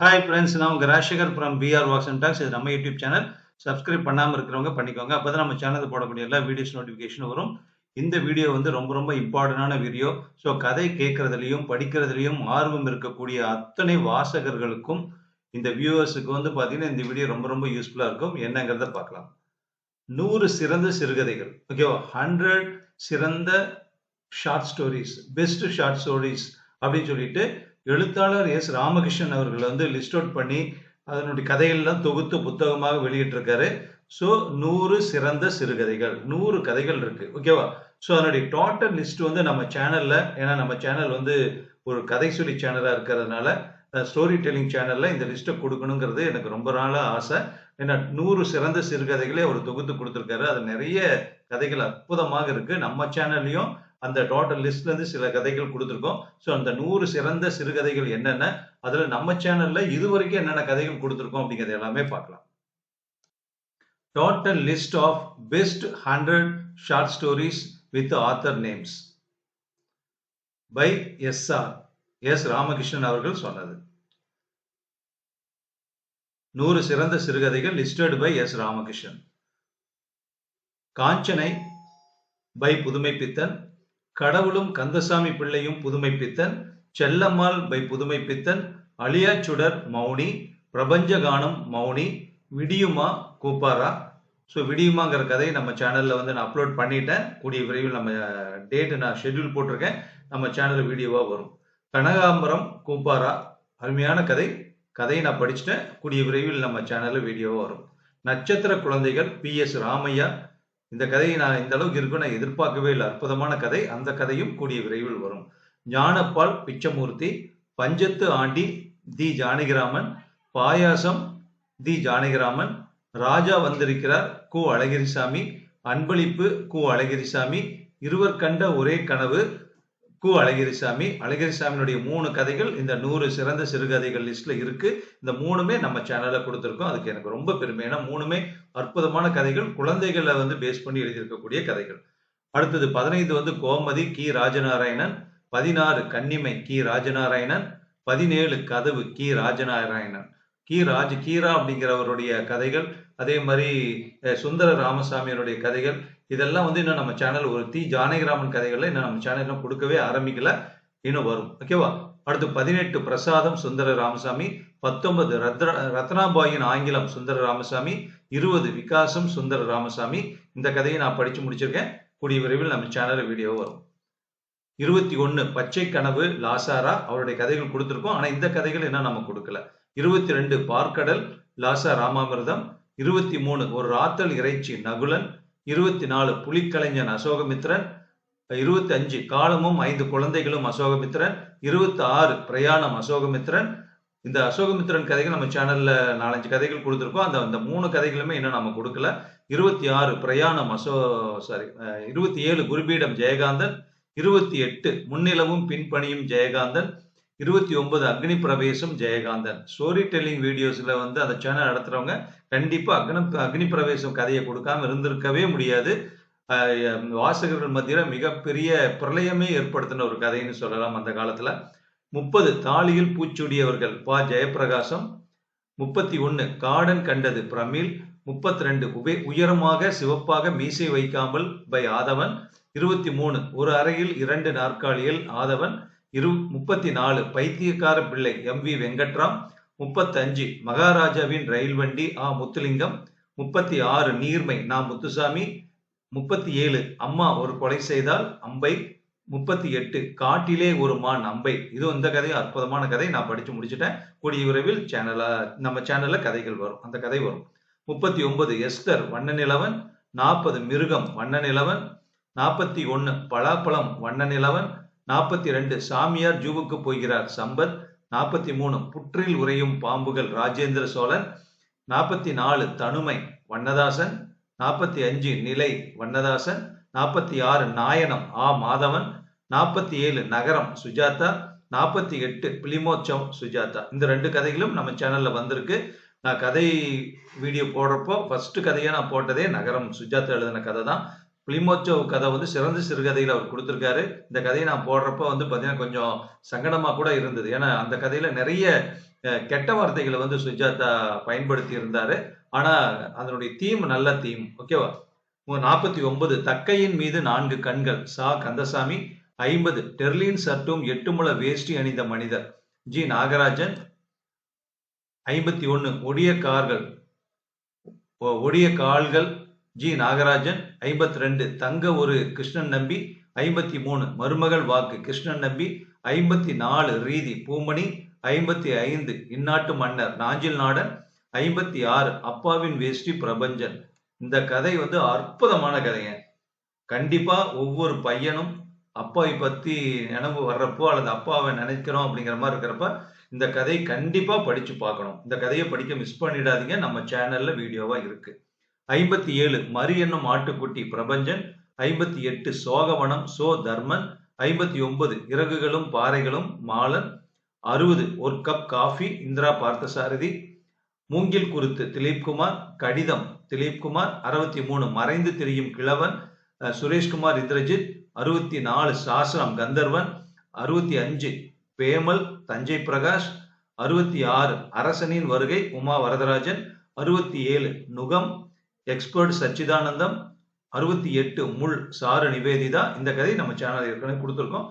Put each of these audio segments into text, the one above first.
Hi friends நான் உங்கள் Rajasekar from PR walks and talks இது நம்ம யூடியூப் சேனல் சப்ஸ்கிரைப் பண்ணாமல் இருக்கிறவங்க பண்ணிக்கோங்க. அப்போ தான் நம்ம சேனலில் போடக்கூடிய எல்லா வீடியோஸ் நோட்டிஃபிகேஷன் வரும். இந்த வீடியோ வந்து ரொம்ப ரொம்ப இம்பார்ட்டண்டான வீடியோ ஸோ கதை கேட்கறதுலையும் படிக்கிறதுலையும் ஆர்வம் இருக்கக்கூடிய அத்தனை வாசகர்களுக்கும் இந்த வியூவர்ஸுக்கு வந்து பார்த்தீங்கன்னா இந்த வீடியோ ரொம்ப ரொம்ப யூஸ்ஃபுல்லாக இருக்கும். என்னங்கிறத பார்க்கலாம். நூறு சிறந்த சிறுகதைகள். ஓகேவா ஹண்ட்ரட் சிறந்த short stories best short stories அப்படின்னு சொல்லிட்டு எழுத்தாளர் எஸ் ராமகிருஷ்ணன் அவர்கள் வந்து லிஸ்ட் அவுட் பண்ணி அதனுடைய கதைகள்லாம் தொகுத்து புத்தகமாக வெளியிட்டிருக்காரு. ஸோ நூறு சிறந்த சிறுகதைகள். நூறு கதைகள் இருக்கு. ஓகேவா ஸோ அதனுடைய டோட்டல் லிஸ்ட் வந்து நம்ம சேனல்ல ஏன்னா நம்ம சேனல் வந்து ஒரு கதை சொல்லி சேனலாக இருக்கிறதுனால ஸ்டோரி டெல்லிங் சேனல்ல இந்த லிஸ்ட்டை கொடுக்கணுங்கிறது எனக்கு ரொம்ப நாளாக ஆசை. ஏன்னா நூறு சிறந்த சிறுகதைகளே அவர் தொகுத்து கொடுத்துருக்காரு. அது நிறைய கதைகள் அற்புதமாக இருக்கு. நம்ம சேனல்லையும் அந்த டோட்டல் லிஸ்ட்ல இருந்து சில கதைகள் கொடுத்துருக்கோம். ஸோ அந்த நூறு சிறந்த சிறுகதைகள் என்னென்ன அதுல நம்ம சேனல்ல இதுவரைக்கும் என்னென்ன கதைகள் கொடுத்துருக்கோம் அப்படிங்கிறது எல்லாமே பார்க்கலாம். Total list of best hundred short stories with author names by S R S Ramakrishnan அவர்கள் சொன்னது. நூறு சிறந்த சிறுகதைகள் லிஸ்டட் பை எஸ் ராமகிருஷ்ணன் காஞ்சனை பை புதுமை பித்தன் கடவுளும் கந்தசாமி பிள்ளையும் புதுமை பித்தன் செல்லம்மாள் பை புதுமை பித்தன் அழியாச்சுடர் மௌனி பிரபஞ்சகானம் மௌனி விடியுமா கூப்பாரா? ஸோ விடியுமாங்கிற கதையை நம்ம சேனலில் வந்து நான் அப்லோட் பண்ணிட்டேன். கூடிய விரைவில் நம்ம டேட்டு நான் ஷெட்யூல் போட்டிருக்கேன். நம்ம சேனலில் வீடியோவாக வரும். கனகாம்பரம் கூப்பாரா? அருமையான கதை. கதையை நான் படிச்சுட்டேன். கூடிய விரைவில் நம்ம சேனலில் வீடியோவாக வரும். நட்சத்திர குழந்தைகள் பி எஸ் ராமையா இந்த கதையை நான் இந்த அளவுக்கு இருக்கும் நான் எதிர்பார்க்கவே இல்லை. அற்புதமான கதை. அந்த கதையும் கூடிய விரைவில் வரும். ஞானப்பால் பிச்சமூர்த்தி பஞ்சத்து ஆண்டி தி ஜானகிராமன் பாயாசம் தி ஜானகிராமன் ராஜா வந்திருக்கிறார் கு அழகிரிசாமி அன்பளிப்பு கு அழகிரிசாமி இருவர் கண்ட ஒரே கனவு கு அழகிரிசாமி அழகிரிசாமியினுடைய மூணு கதைகள் இந்த நூறு சிறந்த சிறுகதைகள் லிஸ்ட்ல இருக்கு. இந்த மூணுமே நம்ம சேனல்ல கொடுத்துருக்கோம். அதுக்கு எனக்கு ரொம்ப பெருமை. ஏன்னா மூணுமே அற்புதமான கதைகள். குழந்தைகளை வந்து பேஸ் பண்ணி எழுதியிருக்கக்கூடிய கதைகள். அடுத்தது பதினைந்து வந்து கோமதி கி. ராஜநாராயணன். பதினாறு கன்னிமை கி. ராஜநாராயணன். பதினேழு கதவு கி. ராஜநாராயணன். கி. ராஜ் கீரா அப்படிங்கிறவருடைய கதைகள். அதே மாதிரி சுந்தர ராமசாமியனுடைய கதைகள். இதெல்லாம் வந்து இன்னும் நம்ம சேனல் ஒரு தி ஜானகிராமன் கதைகள்ல இன்னும் நம்ம சேனல் கொடுக்கவே ஆரம்பிக்கல. இன்னும் வரும். ஓகேவா அடுத்து பதினெட்டு பிரசாதம் சுந்தர ராமசாமி பத்தொன்பது ரத்ன ரத்னாபாயின் ஆங்கிலம் சுந்தர ராமசாமி இருபது விகாசம் சுந்தர ராமசாமி. இந்த கதையை நான் படிச்சு முடிச்சிருக்கேன். கூடிய விரைவில் நம்ம சேனல் வீடியோ வரும். இருபத்தி ஒன்னு பச்சை கனவு லாசாரா அவருடைய கதைகள் கொடுத்துருக்கோம். ஆனா இந்த கதைகள் என்ன நம்ம கொடுக்கல. இருபத்தி ரெண்டு பார்க்கடல் லாசா ராமாமிர்தம் இருபத்தி மூணு ஒரு ராத்தல் இறைச்சி நகுலன். இருபத்தி நாலு புலிக்கலைஞன் அசோகமித்ரன் இருபத்தி அஞ்சு காலமும் ஐந்து குழந்தைகளும் அசோகமித்ரன் இருபத்தி ஆறு பிரயாணம் அசோகமித்ரன் இந்த அசோகமித்ரன் கதைகள் நம்ம சேனல்ல நாலஞ்சு கதைகள் கொடுத்துருக்கோம். அந்த அந்த மூணு கதைகளுமே இன்னும் நம்ம கொடுக்கல. இருபத்தி ஆறு பிரயாணம் அசோ சாரி இருபத்தி ஏழு குருபீடம் ஜெயகாந்தன் இருபத்தி எட்டு முன்னிலவும் பின்பணியும் ஜெயகாந்தன் இருபத்தி ஒன்பது அக்னி பிரவேசம் ஜெயகாந்தன். ஸ்டோரி டெல்லிங் வீடியோஸ்ல வந்து அந்த சேனல் நடத்துறவங்க கண்டிப்பாக அக்னி அக்னி பிரவேசம் கதையை கொடுக்காம இருந்திருக்கவே முடியாது. வாசகர்கள் மத்தியில் மிகப்பெரிய பிரளயமே ஏற்படுத்தின ஒரு கதைன்னு சொல்லலாம் அந்த காலத்துல. முப்பது தாலியில் பூச்சூடியவர்கள். பா. ஜெயபிரகாசம் முப்பத்தி ஒன்னு காடன் கண்டது பிரமிழ் முப்பத்தி ரெண்டு உபே உயரமாக சிவப்பாக மீசை வைக்காமல் பை ஆதவன். இருபத்தி மூணு ஒரு அறையில் இரண்டு நாற்காலியில் ஆதவன். இரு முப்பத்தி நாலு பைத்தியக்கார பிள்ளை எம் வி வெங்கட்ராம் முப்பத்தஞ்சு மகாராஜாவின் ரயில் வண்டி ஆ முத்துலிங்கம் முப்பத்தி ஆறு நீர்மை நா முத்துசாமி முப்பத்தி ஏழு அம்மா ஒரு கொலை செய்தால் அம்பை முப்பத்தி எட்டு காட்டிலே ஒரு மான் அம்பை. இது இந்த கதையும் அற்புதமான கதை. நான் படிச்சு முடிச்சுட்டேன். கூடிய விரைவில் சேனல நம்ம சேனல்ல கதைகள் வரும். அந்த கதை வரும். முப்பத்தி ஒன்பது எஸ்தர் வண்ண நிலவன் நாற்பது மிருகம் வண்ண நிலவன் நாற்பத்தி ஒன்று பலாப்பழம் வண்ண நிலவன் நாற்பத்தி ரெண்டு சாமியார் ஜூவுக்கு போகிறார். சம்பத் நாற்பத்தி மூணு புற்றில் உறையும் பாம்புகள். ராஜேந்திர சோழன் நாற்பத்தி நாலு தனுமை வண்ணதாசன் நாற்பத்தி அஞ்சு நிலை வண்ணதாசன் நாற்பத்தி ஆறு நாயனம் ஆ மாதவன் நாற்பத்தி ஏழு நகரம் சுஜாதா நாற்பத்தி எட்டு பிலிமோச்சம் சுஜாதா. இந்த ரெண்டு கதைகளும் நம்ம சேனல்ல வந்திருக்கு. நான் கதை வீடியோ போடுறப்போ ஃபர்ஸ்ட் கதையை நான் போட்டதே நகரம். சுஜாதா எழுதின கதை தான் பிலிமோச்சோ கதை வந்து சிறந்த சிறுகதையில் அவர் கொடுத்துருக்காரு. இந்த கதையை நான் போடுறப்ப வந்து பார்த்தீங்கன்னா கொஞ்சம் சங்கடமாக கூட இருந்தது. ஏன்னா அந்த கதையில் நிறைய கெட்ட வார்த்தைகளை வந்து சுஜாதா பயன்படுத்தி இருந்தாரு. ஆனால் அதனுடைய தீம் நல்ல தீம் ஓகேவா நாற்பத்தி ஒன்பது தக்கையின் மீது நான்கு கண்கள். சா கந்தசாமி ஐம்பது டெர்லின் சட்டும் எட்டு முழ வேஷ்டி அணிந்த மனிதர். ஜி நாகராஜன் ஐம்பத்தி ஒன்று ஒடிய கார்கள். ஒ- ஒடிய கால்கள் ஜி நாகராஜன் ஐம்பத்தி ரெண்டு தங்க ஒரு கிருஷ்ணன் நம்பி ஐம்பத்தி மூணு மருமகள் வாக்கு கிருஷ்ணன் நம்பி ஐம்பத்தி நாலு ரீதி பூமணி ஐம்பத்தி ஐந்து இந்நாட்டு மன்னர் நாஞ்சில் நாடன் ஐம்பத்தி ஆறு அப்பாவின் வேஷ்டி பிரபஞ்சன். இந்த கதை வந்து அற்புதமான கதைங்க. கண்டிப்பா ஒவ்வொரு பையனும் அப்பாவை பத்தி நினைவு வர்றப்போ அல்லது அப்பாவை நினைக்கிறோம் அப்படிங்கிற மாதிரி இருக்கிறப்ப இந்த கதை கண்டிப்பா படிச்சு பார்க்கணும். இந்த கதையை படிக்க மிஸ் பண்ணிடாதீங்க. நம்ம சேனல்ல வீடியோவா இருக்கு. ஐம்பத்தி ஏழு மறு என்னும் ஆட்டுக்குட்டி பிரபஞ்சன் ஐம்பத்தி எட்டு சோகவனம் சோ தர்மன் ஐம்பத்தி ஒன்பது இறகுகளும் பாறைகளும் மாலன் அறுபது ஒரு கப் காஃபி இந்திரா பார்த்தசாரதி மூங்கில் குருத்து திலீப்குமார் கடிதம் திலீப்குமார் அறுபத்தி மூணு மறைந்து திரியும் கிழவன் சுரேஷ்குமார் இந்திரஜித் அறுபத்தி நாலு சாஸ்திரம் கந்தர்வன் அறுபத்தி அஞ்சு பேமல் தஞ்சை பிரகாஷ் அறுபத்தி ஆறு அரசனின் வருகை உமா வரதராஜன் அறுபத்தி ஏழு நுகம் எக்ஸ்பர்ட் சச்சிதானந்தம் அறுபத்தி எட்டு முள் சாரு நிவேதிதா இந்த கதை நம்ம சேனல் ஏற்கனவே கொடுத்துருக்கோம்.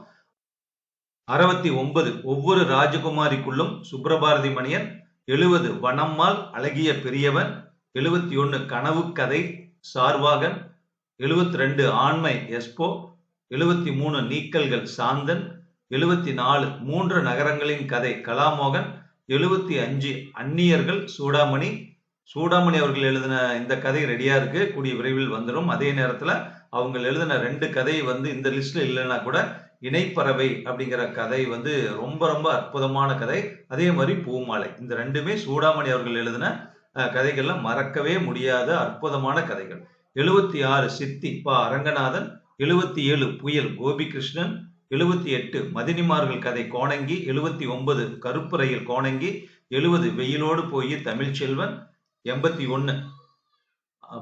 அறுபத்தி ஒன்பது ஒவ்வொரு ராஜகுமாரிக்குள்ளும் சுப்ரபாரதி மணியன் எழுபது வனம்மாள் அழகிய பெரியவன் எழுபத்தி ஒன்று கனவு கதை சார்வாகன் எழுபத்தி ரெண்டு ஆண்மை எஸ்போ எழுபத்தி மூணு நீக்கல்கள் சாந்தன் எழுபத்தி நாலு மூன்று நகரங்களின் கதை கலாமோகன் எழுபத்தி அஞ்சு அந்நியர்கள் சூடாமணி சூடாமணி அவர்கள் எழுதின இந்த கதை ரெடியா இருக்கு. கூடிய விரைவில் வந்துடும் அதே நேரத்துல அவங்க எழுதின ரெண்டு கதை வந்து இந்த லிஸ்ட்ல இல்லைன்னா கூட இணைப்பறவை அப்படிங்கிற கதை வந்து ரொம்ப ரொம்ப அற்புதமான கதை. அதே மாதிரி பூமாலை. இந்த ரெண்டுமே சூடாமணி அவர்கள் எழுதின கதைகள்ல மறக்கவே முடியாத அற்புதமான கதைகள். எழுபத்தி ஆறு சித்தி பா. அரங்கநாதன் எழுபத்தி ஏழு புயல் கோபிகிருஷ்ணன் எழுபத்தி எட்டு மதினிமார்கள் கதை கோணங்கி எழுபத்தி ஒன்பது கருப்பு ரயில் கோணங்கி எழுபது வெயிலோடு போய் தமிழ்ச்செல்வன் எண்பத்தி ஒன்னு.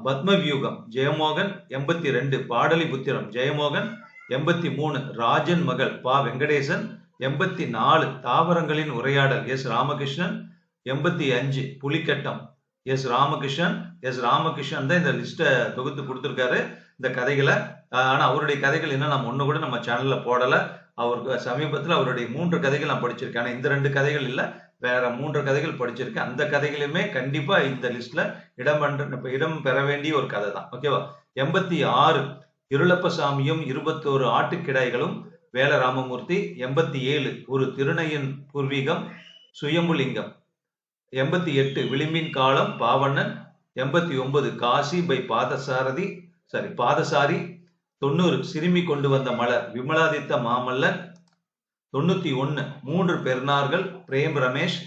பத்மவியூகம் ஜெயமோகன் எண்பத்தி ரெண்டு. பாடலிபுத்திரம் ஜெயமோகன் எண்பத்தி மூணு. ராஜன் மகள் பா. வெங்கடேசன் எண்பத்தி நாலு. தாவரங்களின் உரையாடல் எஸ். ராமகிருஷ்ணன் எண்பத்தி அஞ்சு. புலிக்கட்டம் எஸ். ராமகிருஷ்ணன் எஸ். ராமகிருஷ்ணன் தான் இந்த லிஸ்ட்டை தொகுத்து கொடுத்துருக்காரு. இந்த கதைகளை ஆனால் அவருடைய கதைகள் இன்னும் நம்ம ஒன்று கூட நம்ம சேனலில் போடலை. அவருக்கு சமீபத்தில் அவருடைய மூன்று கதைகள் நான் படிச்சிருக்கேன். ஆனால் இந்த ரெண்டு கதைகள் இல்லை வேற மூன்று கதைகள் படிச்சிருக்கேன். அந்த கதைகளுமே கண்டிப்பா இந்த லிஸ்ட்ல இடம் பண்ற- இடம் பெற வேண்டிய ஒரு கதை தான். ஓகேவா எண்பத்தி ஆறு இருளப்பசாமியும் இருபத்தோரு ஆட்டுக்கிடாய்களும் வேல ராமமூர்த்தி எண்பத்தி ஏழு ஒரு திருநையின் பூர்வீகம் சுயம்புலிங்கம். எண்பத்தி எட்டு விளிம்பின் காலம் பாவண்ணன். எண்பத்தி ஒன்பது காசி பை பாதசாரதி சாரி பாதசாரி தொண்ணூறு சிறுமி கொண்டு வந்த மலர் விமலாதித்த மாமல்லன் தொண்ணூத்தி ஒன்னு மூன்று பெருநார்கள் பிரேம் ரமேஷ்.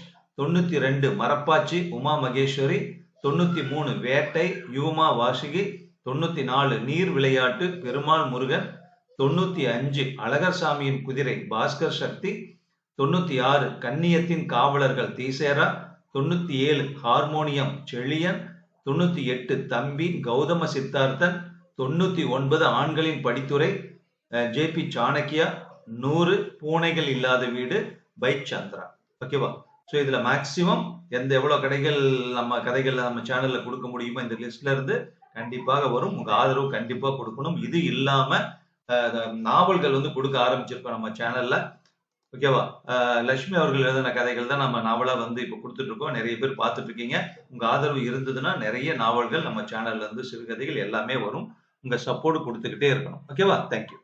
தொண்ணூத்தி ரெண்டு மரப்பாச்சி உமா மகேஸ்வரி. தொண்ணூத்தி மூணு வேட்டை யூமா வாசுகி. தொண்ணூத்தி நாலு நீர் விளையாட்டு பெருமாள் முருகன். தொண்ணூத்தி அஞ்சு அழகர்சாமியின் குதிரை பாஸ்கர் சக்தி. தொண்ணூத்தி ஆறு கன்னியத்தின் காவலர்கள் தீசேரா. தொண்ணூத்தி ஏழு ஹார்மோனியம் செழியன். தொண்ணூத்தி எட்டு தம்பி கௌதம சித்தார்த்தன். தொண்ணூத்தி ஒன்பது ஆண்களின் படித்துறை ஜே பி சாணக்கியா நூறு பூனைகள் இல்லாத வீடு பை சந்திரா ஓகேவா ஸோ இதுல மேக்சிமம் எந்த எவ்வளவு கடைகள் நம்ம கதைகள் நம்ம சேனல்ல கொடுக்க முடியுமோ இந்த லிஸ்ட்ல இருந்து கண்டிப்பாக வரும். உங்க ஆதரவு கண்டிப்பா கொடுக்கணும். இது இல்லாம நாவல்கள் வந்து கொடுக்க ஆரம்பிச்சிருக்கோம் நம்ம சேனல்ல ஓகேவா லட்சுமி அவர்கள் எழுதின கதைகள் தான் நம்ம நாவலா வந்து இப்ப கொடுத்துட்டு இருக்கோம் நிறைய பேர் பார்த்துட்டு இருக்கீங்க உங்க ஆதரவு இருந்ததுன்னா நிறைய நாவல்கள் நம்ம சேனல்ல இருந்து சிறுகதைகள் எல்லாமே வரும். உங்க சப்போர்ட் கொடுத்துக்கிட்டே இருக்கணும். ஓகேவா தேங்க்யூ